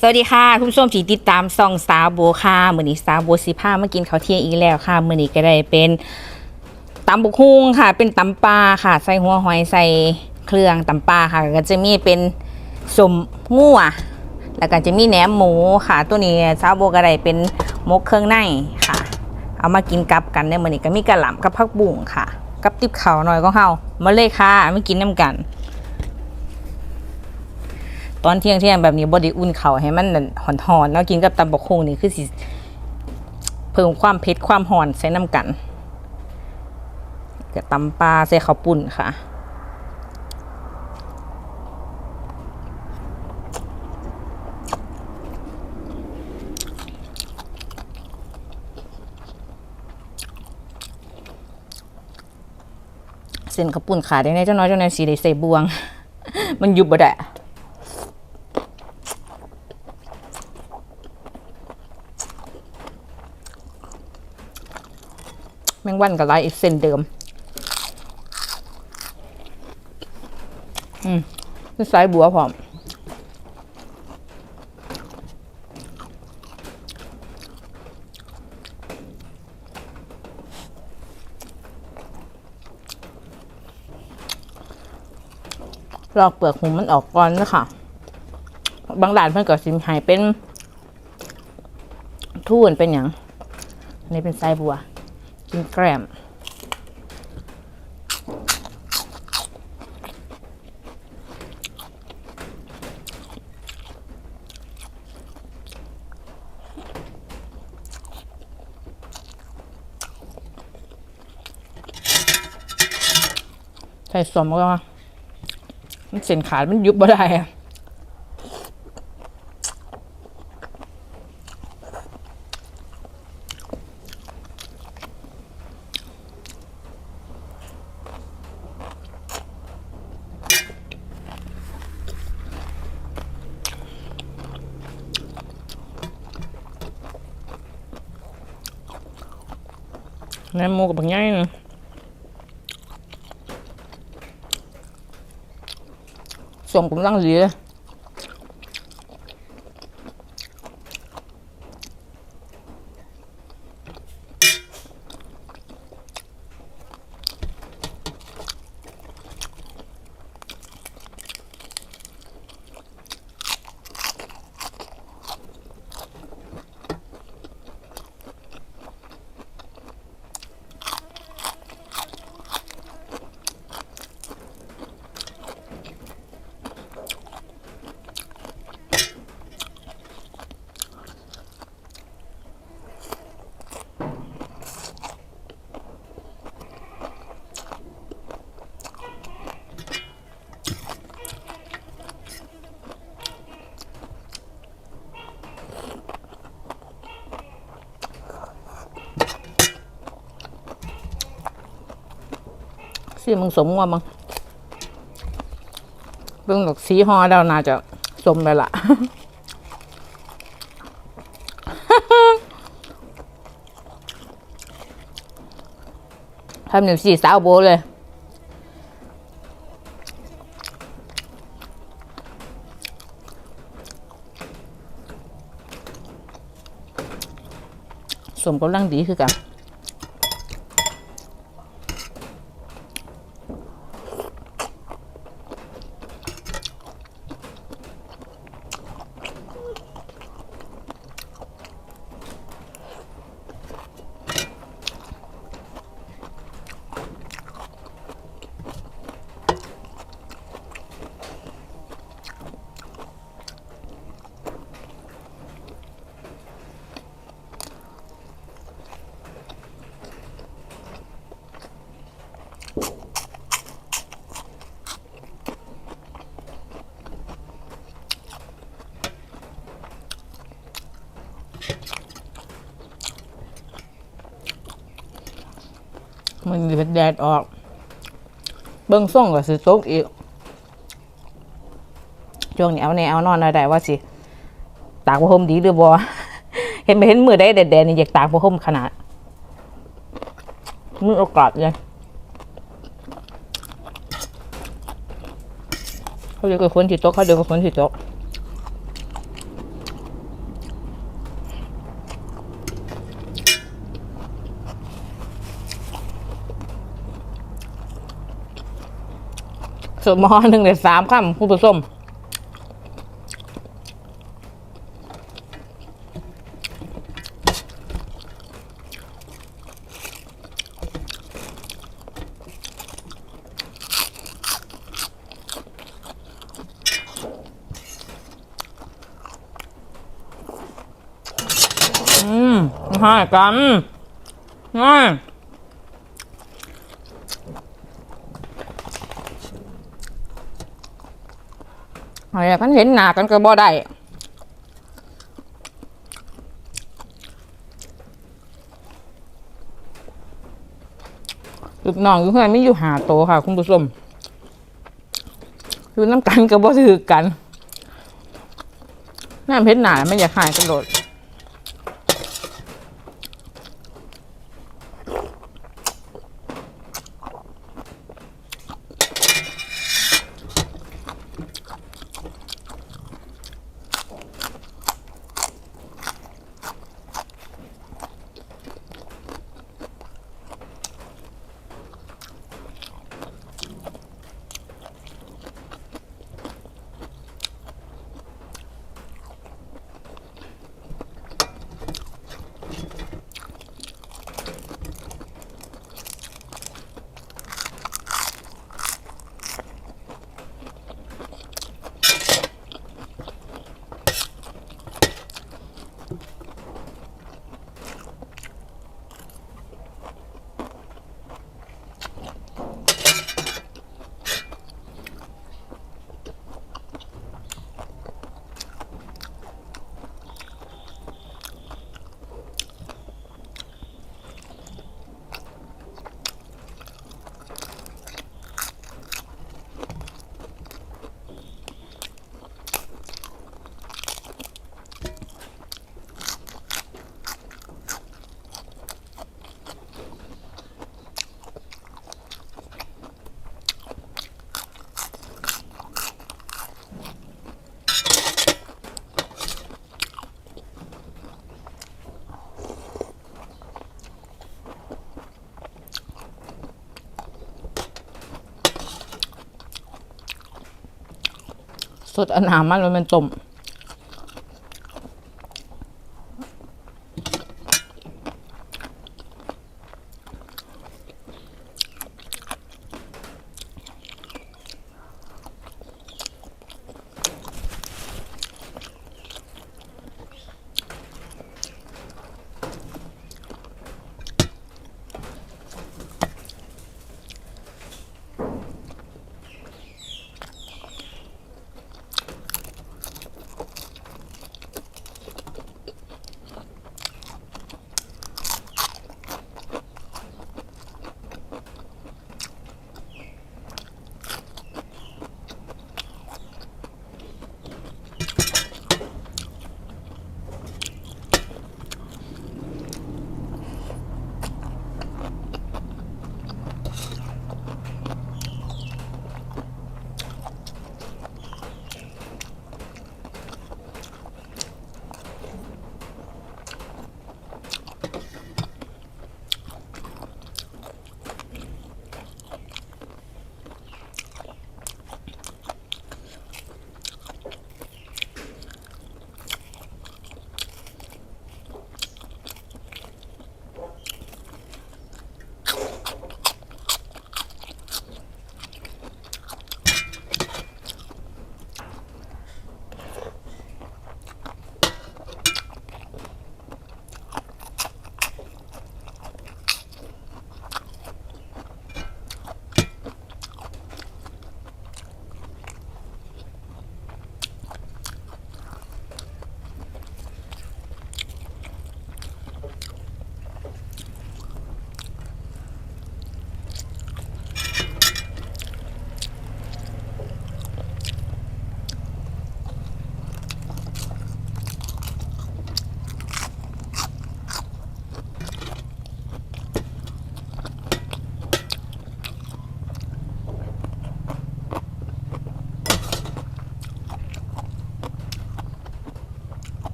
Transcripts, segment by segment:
สวัสดีค่ะ คุณผู้ชมที่ติดตามซองสาวโบค่ะมื้อนี้สาวโบสิพามากินข้าวเที่ยงอีกแล้วค่ะมือนี้ก็ได้เป็นตำบุกฮุงค่ะ เป็นตำปลาค่ะ ใส่หัวหอยใส่เครื่องตำปลาค่ะ ก็จะมีเป็นสมงัวแล้วก็จะมีแหนมหมูค่ะ ตัวนี้สาวโบก็ได้เป็นมกเครื่องในค่ะ เอามากินกับกันในมื้อนี้ก็มีกระหล่ำกับผักบุ้งค่ะ กับติบข้าวหน่อยของเฮามาเลยค่ะมากินน้ำกัน ตอนเที่ยงเที่ยงแบบนี้บไดีอุ่นเขาให้มันนั่นหอนๆแล้วกินกับตำบกคงนี่คือสิเพิ่มความเผ็ดความหอนใส่น้ำกันกับตำปลาใส่ข้าวปุ่นค่ะเส้นข้าวปุ่นขาดได้ในเจ้าน้อยเจ้าน้อยสีได้ใส่บวง มันยุบบ่ได้ แมงวันกับลายอีกเส้นเดิม อืมนี่สายบัวพร้อมลอกเปลือกหูมันออกก่อนนะคะบางด่านเพิ่นก็สิใหายเป็นทุ่นเป็นอย่างนนี้เป็นไส้บัว กินแกล้มใส่สมก็มันเส้นขาดมันยุบบ่ได้อะ แหนมหมูกับบางอย่างนึงสมกำลังดีเลย สีมึงสมว่ามังเบิ่งดอกสีฮอดาวน่าจะสมไปละทำหนึ่งสี่สาวโบเลยสมกำลังดีคือกัน มันแดดออก เบิ้งส่งก็สิตกอีกช่วงนี้เอาแนวนอนได้ว่าสิ ตากผ้าห่มดีหรือบ่เห็นไปเห็นมือได้แดดๆนี่อยากตากผ้าห่มขนาดมือโอกาสเลยเขาเรียกว่าฝนที่ตกเขาเรียกว่าฝนที่ตก สมอหนึ่งเดือสามคำคุณผู้ชมอืมให้กันง่าย อะไรมันเห็นหนากันก็บ่ได้ลูกน้องอยู่เพื่อนไม่อยู่หาโตค่ะ คุณผู้ชมอยู่น้ำกันก็บ่ถือกันน้ำเพชรหนาไม่อยากหายกันโดด สดอนามมันมันต้ม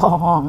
อง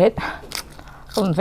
เผ็ดต้นเ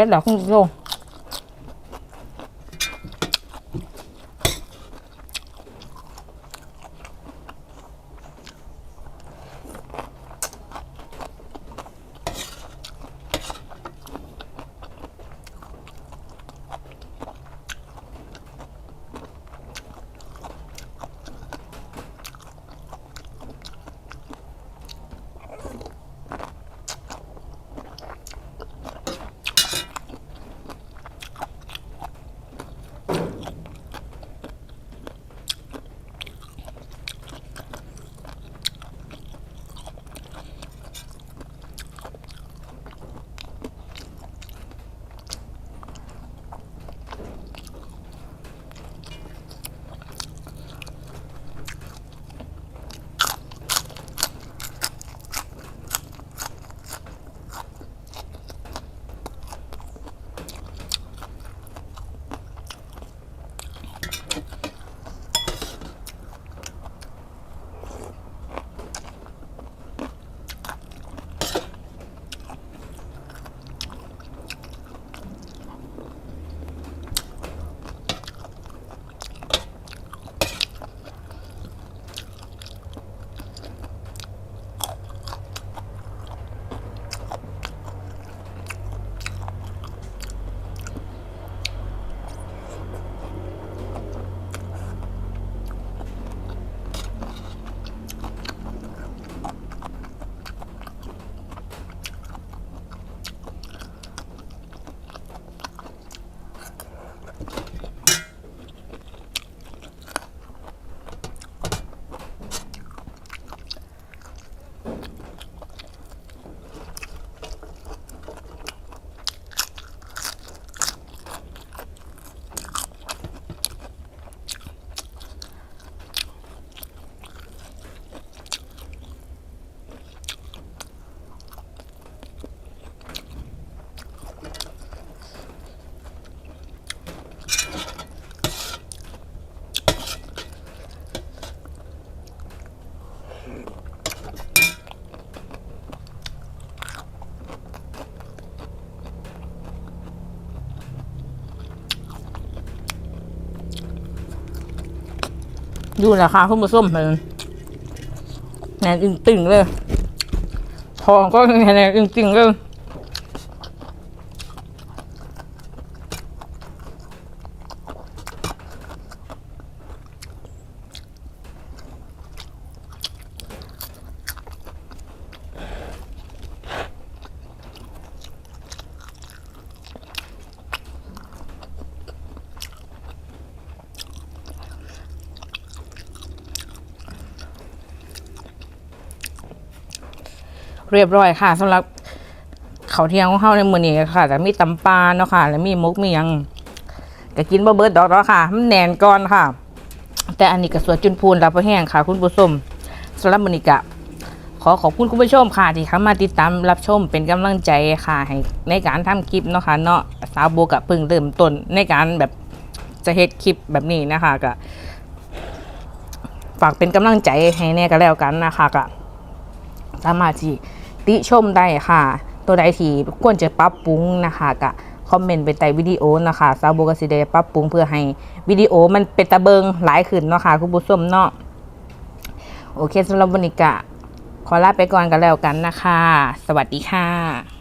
ดดอกคุณผู้ชมดูราคาคุณผู้ชมเลยแน่นตึงๆเลยทองก็แน่นตึงๆเลย เรียบร้อยค่ะสำหรับเขาวเที่ยงของเขาในมือนี้ค่ะแต่มีตำปลาเนาะค่ะ แล้วมีมุกมียังก็กินบ่เบิดดอกแล้วค่ะมันแน่นก่อนค่ะ แต่อันนี้ก็สวยจุนพูนรับบ่แห้งค่ะ คุณผู้ชมสำหรับมือนี้ก็ขอขอบคุณคุณผู้ชมค่ะที่เข้ามาติดตามรับชมเป็นกำลังใจค่ะให้ในการทำคลิปเนาะค่ะเนาะสาวโบกับพิ่งเริ่มต้นในการแบบจะเฮ็ดคลิปแบบนี้นะคะก็ฝากเป็นกำลังใจให้แน่ก็แล้วกันนะคะก็สามารถที่ ติชมได้ค่ะ ตัวใดที่ควรจะปรับปรุงนะคะก็คอมเมนต์ไปใต้วิดีโอนะคะซาวโบกสิเดปรับปรุงเพื่อให้วิดีโอมันเป็นตะเบิงหลายขึ้นเนาะค่ะคุณผู้ชมเนาะโอเคสำหรับวันนี้ก็ขอลาไปก่อนกันแล้วกันนะคะ สวัสดีค่ะ